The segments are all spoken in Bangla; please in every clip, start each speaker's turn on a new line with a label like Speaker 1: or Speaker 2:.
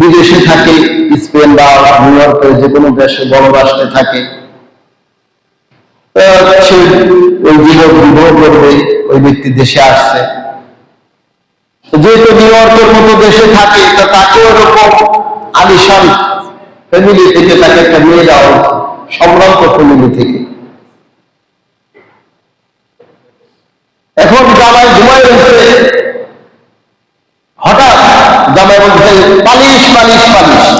Speaker 1: বিদেশে থাকে স্পেন বা নিউ ইয়র্কের যে কোনো দেশে রাষ্ট্রে থাকে। সে ওই বিবাহ করবে ওই ব্যক্তি দেশে আসছে। যেহেতু নিউ ইয়র্কের মতো দেশে থাকে তা তাকে ওরকম আলিশান ফ্যামিলি থেকে তাকে একটা দেওয়া উচিত, সম্ভ্রান্ত ফ্যামিলি থেকে। এখন জামাই ঘুমাই রয়েছে জামাই বলছে পালিশ পালিশ পালিশ।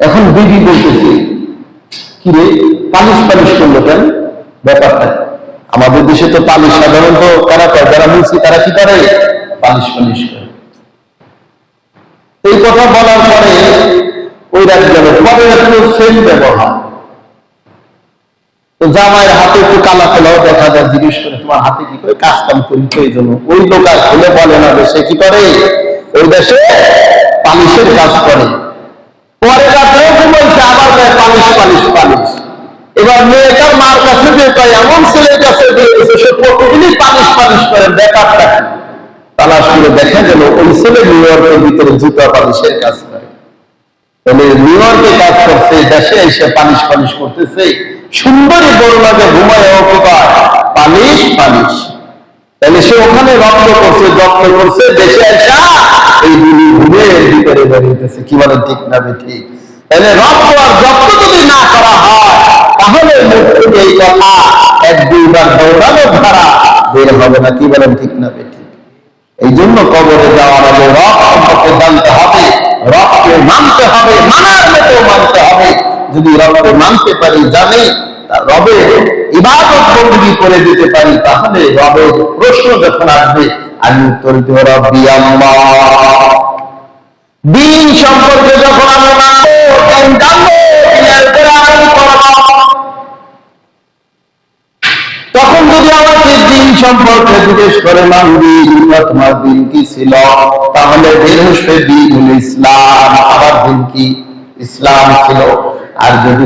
Speaker 1: এখন বলতেছে পালিশ পালিশ করল কেন? ব্যাপারটা, আমাদের দেশে তো পালিশ সাধারণত কারা করে, যারা মুন্সি তারা কি করে? পালিশ পালিশ করে। এই কথা বলার পরে ওই রাজ্যের পরে একটু ব্যবহার। তো জামাইয়ের হাতে একটু কালা দেখা যায়, জিজ্ঞেস করে, তোমার হাতে কি করে কাজ কাম করি তো এই জন্য ওই লোক আর বলে না দেশে কি করে? ওই দেশে পালিশের কাজ করে। পরে রাত্রে ঘুমাইছে, আবার যায় পালিশ পালিশ পালিশ এবার মেয়েটার মার কাছে যে পাই এমন ছেলের কাছে দিয়েছে সে প্রতিদিনই পালিশ পালিশ করে ব্যাপারটা? তালাশ করে দেখা গেল ওই ছেলে নিউ ইয়র্কের ভিতরে জুতা পালিশের কাজ করে। তাহলে নিউ ইয়র্কে কাজ করছে দেশে এসে পালিশ পালিশ করতেছে। সুন্দরী বড় লাগে, ঘুমায়, অপকার। পালিশ পালিশ তাহলে সে ওখানে রক্ত করছে যত্ন করছে, দেশে আসা এই দুই ঘুমের ভিতরে বেরিয়েছে কি বলেন, ঠিক না ঠিক তাহলে রক্ত আর যত্ন যদি না করা হয়, তাহলে থেকে এই কথা এক দুইবার দৌড়ানো ধারা বের হবে না। কি বলেন, ঠিক না ঠিক এই জন্য কবরে যাওয়ার আগে রক্ত জানতে হবে রবকে মানতে হবে, মানার মতো মানতে হবে। যদি রবকে মানতে পারি, জানি রবের ইবাদত বন্দী করে দিতে পারি, তাহলে রবের প্রশ্ন যখন আসবে, আমি উত্তর দিব, রব্বি আল্লাহ। দিন সম্পর্কে যখন আমি তখন যদি আমাকে দিন সম্পর্কে জিজ্ঞেস করে, মানবি তোমার দিন কি ছিল? তাহলে ইসলাম। আমার দিন কি? ইসলাম ছিল। আর যদি